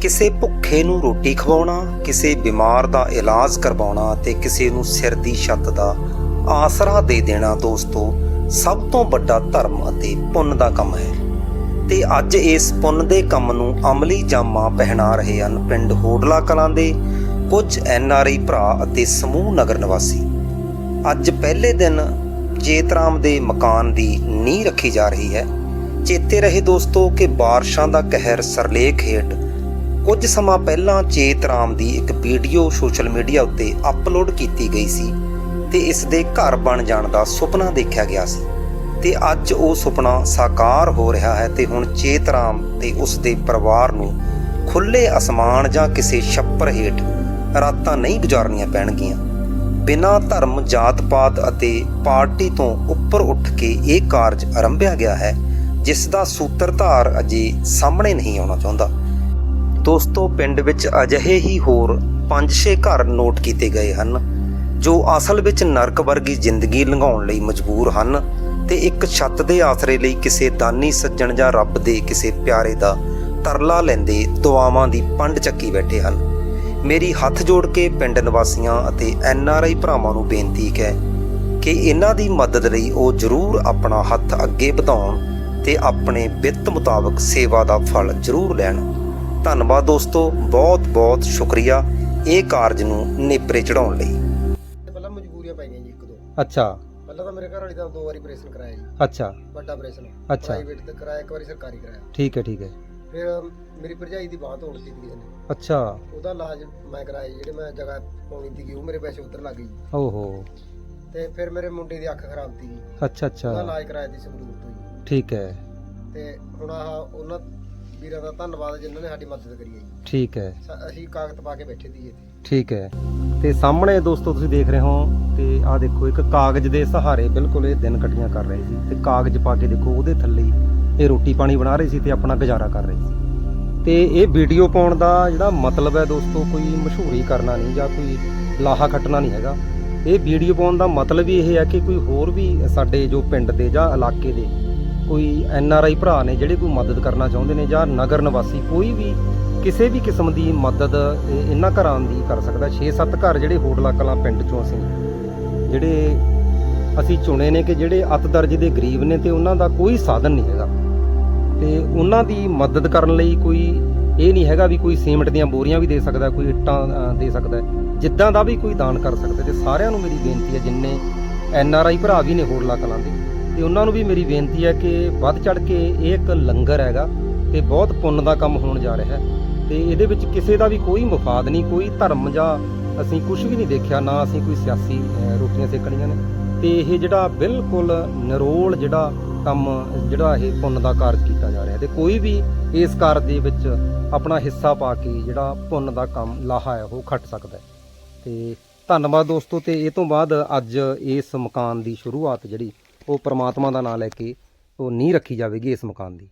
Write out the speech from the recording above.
ਕਿਸੇ ਭੁੱਖੇ ਨੂੰ ਰੋਟੀ ਖਵਾਉਣਾ, ਕਿਸੇ ਬਿਮਾਰ ਦਾ ਇਲਾਜ ਕਰਵਾਉਣਾ ਤੇ ਕਿਸੇ ਨੂੰ ਸਿਰ ਦੀ ਛੱਤ ਦਾ ਆਸਰਾ ਦੇ ਦੇਣਾ ਦੋਸਤੋ, ਸਭ ਤੋਂ ਵੱਡਾ ਧਰਮ ਅਤੇ ਪੁੰਨ ਦਾ ਕੰਮ ਹੈ। ਤੇ ਅੱਜ ਇਸ ਪੁੰਨ ਦੇ ਕੰਮ ਨੂੰ ਅਮਲੀ ਜਾਮਾ ਪਹਿਨਾ ਰਹੇ ਹਨ ਪਿੰਡ ਹੋਡਲਾ ਕਲਾਂ ਦੇ ਕੁਝ ਐਨ ਆਰ ਆਈ ਭਰਾ ਅਤੇ ਸਮੂਹ ਨਗਰ ਨਿਵਾਸੀ। ਅੱਜ ਪਹਿਲੇ ਦਿਨ ਜੇਤਰਾਮ ਦੇ ਮਕਾਨ ਦੀ ਨੀਂਹ ਰੱਖੀ ਜਾ ਰਹੀ ਹੈ। ਚੇਤੇ ਰਹੇ ਦੋਸਤੋ ਕਿ ਬਾਰਿਸ਼ਾਂ ਦਾ ਕਹਿਰ ਸਰਲੇਖ ਹੇਠ ਕੁਝ ਸਮਾਂ ਪਹਿਲਾਂ ਚੇਤ ਰਾਮ ਦੀ ਇੱਕ ਵੀਡੀਓ ਸੋਸ਼ਲ ਮੀਡੀਆ ਉੱਤੇ ਅਪਲੋਡ ਕੀਤੀ ਗਈ ਸੀ ਤੇ ਇਸ ਦੇ ਘਰ ਬਣ ਜਾਣ ਦਾ ਸੁਪਨਾ ਦੇਖਿਆ ਗਿਆ ਸੀ। ਤੇ ਅੱਜ ਉਹ ਸੁਪਨਾ ਸਾਕਾਰ ਹੋ ਰਿਹਾ ਹੈ ਤੇ ਹੁਣ ਚੇਤ ਰਾਮ ਤੇ ਉਸ ਦੇ ਪਰਿਵਾਰ ਨੂੰ ਖੁੱਲੇ ਅਸਮਾਨ ਜਾਂ ਕਿਸੇ ਛੱਪਰ ਹੇਠ ਰਾਤਾਂ ਨਹੀਂ ਗੁਜ਼ਾਰਨੀਆਂ ਪੈਣਗੀਆਂ। ਬਿਨਾਂ ਧਰਮ, ਜਾਤ-ਪਾਤ ਅਤੇ ਪਾਰਟੀ ਤੋਂ ਉੱਪਰ ਉੱਠ ਕੇ ਇਹ ਕਾਰਜ ਆਰੰਭਿਆ ਗਿਆ ਹੈ, ਜਿਸ ਦਾ ਸੂਤਰਧਾਰ ਅਜੇ ਸਾਹਮਣੇ ਨਹੀਂ ਆਉਣਾ ਚਾਹੁੰਦਾ। ਦੋਸਤੋ, ਪਿੰਡ ਵਿੱਚ ਅਜਿਹੇ ਹੀ ਹੋਰ 5-6 ਘਰ ਨੋਟ ਕੀਤੇ ਗਏ ਹਨ, ਜੋ ਅਸਲ ਵਿੱਚ ਨਰਕ ਵਰਗੀ ਜ਼ਿੰਦਗੀ ਲੰਘਾਉਣ ਲਈ ਮਜਬੂਰ ਹਨ ਤੇ ਇੱਕ ਛੱਤ ਦੇ ਆਸਰੇ ਲਈ ਕਿਸੇ ਦਾਨੀ ਸੱਜਣ ਜਾਂ ਰੱਬ ਦੇ ਕਿਸੇ ਪਿਆਰੇ ਦਾ ਤਰਲਾ ਲੈਂਦੇ ਦੁਆਵਾਂ ਦੀ ਪੰਡ ਚੱਕੀ ਬੈਠੇ ਹਨ। ਮੇਰੀ ਹੱਥ ਜੋੜ ਕੇ ਪਿੰਡ ਨਿਵਾਸੀਆਂ ਅਤੇ ਐਨ ਆਰ ਆਈ ਭਰਾਵਾਂ ਨੂੰ ਬੇਨਤੀ ਹੈ ਕਿ ਇਹਨਾਂ ਦੀ ਮਦਦ ਲਈ ਉਹ ਜ਼ਰੂਰ ਆਪਣਾ ਹੱਥ ਅੱਗੇ ਵਧਾਉਣ ਤੇ ਆਪਣੇ ਵਿੱਤ ਮੁਤਾਬਕ ਸੇਵਾ ਦਾ ਫਲ ਜ਼ਰੂਰ ਲੈਣ। ਧੰਨਵਾਦ ਦੋਸਤੋ ਬਹੁਤ ਬਹੁਤ ਸ਼ੁਕਰੀਆ ਇਹ ਕਾਰਜ ਨੂੰ ਨੇਪਰੇ ਚੜਾਉਣ ਲਈ। ਪਹਿਲਾਂ ਮਜਬੂਰੀਆਂ ਪੈ ਗਈਆਂ ਜੀ ਇੱਕ ਦੋ। ਅੱਛਾ। ਪਹਿਲਾਂ ਤਾਂ ਮੇਰੇ ਘਰ ਵਾਲੀ ਦਾ ਦੋ ਵਾਰੀ ਆਪਰੇਸ਼ਨ ਕਰਾਇਆ ਜੀ। ਅੱਛਾ। ਵੱਡਾ ਆਪਰੇਸ਼ਨ ਅੱਛਾ। ਪ੍ਰਾਈਵੇਟ ਤੇ ਕਰਾਇਆ ਇੱਕ ਵਾਰੀ ਸਰਕਾਰੀ ਕਰਾਇਆ। ਠੀਕ ਹੈ ਠੀਕ ਹੈ। ਫਿਰ ਮੇਰੀ ਭਰਜਾਈ ਦੀ ਬਾਹ ਤੋੜ ਦਿੱਤੀ ਕਿਸੇ ਨੇ। ਅੱਛਾ। ਉਹਦਾ ਇਲਾਜ ਮੈਂ ਕਰਾਇਆ ਜੀ, ਜਿਹੜੇ ਮੈਂ ਜਗ੍ਹਾ ਪਾਉਣੀ ਸੀਗੀ ਉਹ ਮੇਰੇ ਪੈਸੇ ਉੱਧਰ ਲੱਗ ਗਈ ਓਹੋ। ਤੇ ਫਿਰ ਮੇਰੇ ਮੁੰਡੇ ਦੀ ਅੱਖ ਖਰਾਬ ਸੀ ਜੀ ਅੱਛਾ। ਉਹਦਾ ਅੱਛਾ ਇਲਾਜ ਕਰਾਇਆ ਸੀ ਸੰਗਰੂਰ ਤੋਂ ਜੀ। ਠੀਕ ਹੈ। ਤੇ ਹੁਣ ਆਹ ਉਹਨਾਂ ਵੀਰਾਂ ਦਾ ਧੰਨਵਾਦ ਜਿਨ੍ਹਾਂ ਨੇ ਸਾਡੀ ਮਦਦ ਕਰੀ ਹੈ ਜੀ। ਠੀਕ ਹੈ। ਸ- ਅਸੀਂ ਕਾਗਜ਼ ਪਾ ਕੇ ਬੈਠੇ ਸੀ ਇੱਥੇ। ਠੀਕ ਹੈ। ਤੇ ਸਾਹਮਣੇ ਦੋਸਤੋ ਤੁਸੀਂ ਦੇਖ ਰਹੇ ਹੋ ਤੇ ਆਹ ਦੇਖੋ ਇੱਕ ਕਾਗਜ਼ ਦੇ ਸਹਾਰੇ ਬਿਲਕੁਲ ਇਹ ਦਿਨ ਕੱਟੀਆਂ ਕਰ ਰਹੇ ਸੀ। ਤੇ ਕਾਗਜ਼ ਪਾ ਕੇ ਦੇਖੋ ਉਹਦੇ ਥੱਲੇ ਹੀ ਇਹ ਰੋਟੀ ਪਾਣੀ ਬਣਾ ਰਹੇ ਸੀ ਤੇ ਆਪਣਾ ਗੁਜ਼ਾਰਾ ਕਰ ਰਹੇ ਸੀ। ਤੇ ਇਹ ਵੀਡੀਓ ਪਾਉਣ ਦਾ ਜਿਹੜਾ ਮਤਲਬ ਹੈ ਦੋਸਤੋ ਕੋਈ ਮਸ਼ਹੂਰੀ ਕਰਨਾ ਨਹੀਂ ਜਾਂ ਕੋਈ ਲਾਹਾ ਖੱਟਣਾ ਨਹੀਂ ਹੈਗਾ। ਇਹ ਵੀਡੀਓ ਪਾਉਣ ਦਾ ਮਤਲਬ ਹੀ ਇਹ ਹੈ ਕਿ ਕੋਈ ਹੋਰ ਵੀ ਸਾਡੇ ਜੋ ਪਿੰਡ ਦੇ ਜਾਂ ਇਲਾਕੇ ਦੇ ਕੋਈ ਐਨ ਆਰ ਆਈ ਭਰਾ ਨੇ ਜਿਹੜੇ ਕੋਈ ਮਦਦ ਕਰਨਾ ਚਾਹੁੰਦੇ ਨੇ ਜਾਂ ਨਗਰ ਨਿਵਾਸੀ ਕੋਈ ਵੀ ਕਿਸੇ ਵੀ ਕਿਸਮ ਦੀ ਮਦਦ ਇਹਨਾਂ ਘਰਾਂ ਦੀ ਕਰ ਸਕਦਾ। 6-7 ਘਰ ਜਿਹੜੇ ਹੋਟਲਾ, ਕਲਾਂ, ਪਿੰਡ ਚੋਂ ਅਸੀਂ ਜਿਹੜੇ ਅਸੀਂ ਚੁਣੇ ਨੇ ਕਿ ਜਿਹੜੇ ਅਤ ਦਰਜ ਦੇ ਗਰੀਬ ਨੇ ਤੇ ਉਹਨਾਂ ਦਾ ਕੋਈ ਸਾਧਨ ਨਹੀਂ ਹੈਗਾ। ਤੇ ਉਹਨਾਂ ਦੀ ਮਦਦ ਕਰਨ ਲਈ ਕੋਈ ਇਹ ਨਹੀਂ ਹੈਗਾ ਵੀ ਕੋਈ ਸੀਮਿੰਟ ਦੀਆਂ ਬੋਰੀਆਂ ਵੀ ਦੇ ਸਕਦਾ, ਕੋਈ ਇੱਟਾਂ ਦੇ ਸਕਦਾ। ਜਿੱਦਾਂ ਦਾ ਵੀ ਕੋਈ ਦਾਨ ਕਰ ਸਕਦਾ। ਤੇ ਸਾਰਿਆਂ ਨੂੰ ਮੇਰੀ ਬੇਨਤੀ ਹੈ ਜਿੰਨੇ ਐਨ ਆਰ ਆਈ ਭਰਾ ਵੀ ਨੇ ਹੋਟਲਾ, ਕਲਾਂ ਦੇ ਤੇ ਉਹਨਾਂ ਨੂੰ ਵੀ ਮੇਰੀ ਬੇਨਤੀ ਹੈ ਕਿ ਵੱਧ ਚੜ ਕੇ ਇਹ ਇੱਕ ਲੰਗਰ ਹੈਗਾ ਤੇ ਬਹੁਤ ਪੁੰਨ ਦਾ ਕੰਮ ਹੋਣ ਜਾ ਰਿਹਾ ਹੈ। ਤੇ ਇਹਦੇ ਵਿੱਚ ਕਿਸੇ ਦਾ ਵੀ ਕੋਈ ਮਫਾਦ ਨਹੀਂ, ਕੋਈ ਧਰਮ ਜਾਂ ਅਸੀਂ ਕੁਝ ਵੀ ਨਹੀਂ ਦੇਖਿਆ, ਨਾ ਅਸੀਂ ਕੋਈ ਸਿਆਸੀ ਰੋਟੀਆਂ ਸੇਕਣੀਆਂ ਨੇ। ਤੇ ਇਹ ਜਿਹੜਾ ਬਿਲਕੁਲ ਨਿਰੋਲ ਜਿਹੜਾ ਕੰਮ, ਜਿਹੜਾ ਇਹ ਪੁੰਨ ਦਾ ਕਾਰਜ ਕੀਤਾ ਜਾ ਰਿਹਾ ਤੇ ਕੋਈ ਵੀ ਇਸ ਕਾਰਜ ਦੇ ਵਿੱਚ ਆਪਣਾ ਹਿੱਸਾ ਪਾ ਕੇ ਜਿਹੜਾ ਪੁੰਨ ਦਾ ਕੰਮ, ਲਾਹਾ ਹੈ, ਉਹ ਖੱਟ ਸਕਦਾ ਹੈ। ਤੇ ਧੰਨਵਾਦ ਦੋਸਤੋ, ਤੇ ਇਹ ਤੋਂ ਬਾਅਦ ਅੱਜ ਇਸ ਮਕਾਨ ਦੀ ਸ਼ੁਰੂਆਤ ਜਿਹੜੀ ਉਹ ਪ੍ਰਮਾਤਮਾ ਦਾ ਨਾਮ ਲੈ ਕੇ ਉਹ ਨੀਂਹ ਰੱਖੀ ਜਾਵੇਗੀ ਇਸ ਮਕਾਨ ਦੀ।